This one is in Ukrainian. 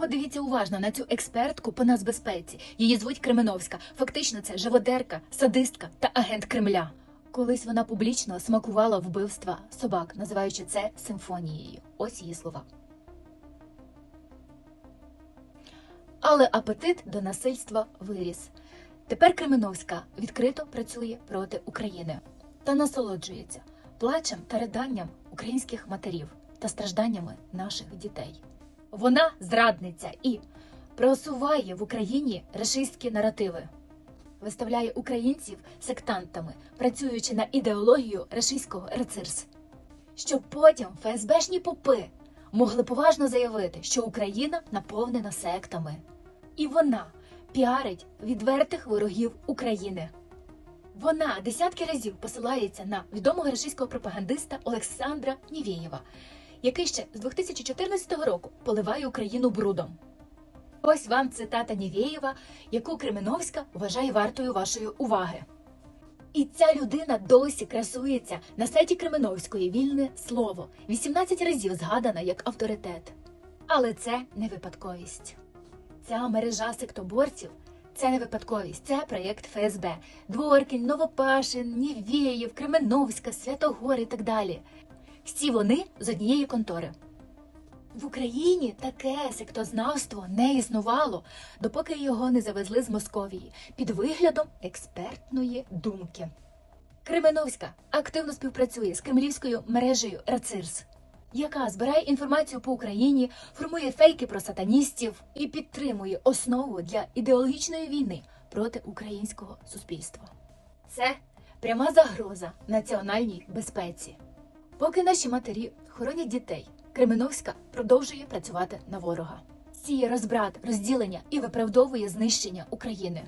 Подивіться уважно на цю експертку по нацбезпеці. Її звуть Кременовська. Фактично, це живодерка, садистка та агент Кремля. Колись вона публічно смакувала вбивства собак, називаючи це симфонією. Ось її слова. Але апетит до насильства виріс. Тепер Кременовська відкрито працює проти України та насолоджується плачем та риданням українських матерів та стражданнями наших дітей. Вона зрадниця і просуває в Україні рашистські наративи, виставляє українців сектантами, працюючи на ідеологію рашистського РЦИРС, щоб потім ФСБшні попи могли поважно заявити, що Україна наповнена сектами. І вона піарить відвертих ворогів України. Вона десятки разів посилається на відомого російського пропагандиста Олександра Нівєєва, який ще з 2014 року поливає Україну брудом. Ось вам цитата Нівєєва, яку Кременовська вважає вартою вашої уваги. І ця людина досі красується на сайті Кременовської вільне слово, 18 разів згадана як авторитет. Але це не випадковість. Ця мережа сектоборців це не випадковість, це проєкт ФСБ. Дворкін, Новопашин, Нівєєв, Кременовська, Святогор і так далі. Всі вони з однієї контори. В Україні таке сектознавство не існувало, допоки його не завезли з Московії під виглядом експертної думки. Кременовська активно співпрацює з кремлівською мережею РАЦИРС, яка збирає інформацію по Україні, формує фейки про сатаністів і підтримує основу для ідеологічної війни проти українського суспільства. Це пряма загроза національній безпеці. Поки наші матері хоронять дітей, Кременовська продовжує працювати на ворога, сіє розбрат, розділення і виправдовує знищення України.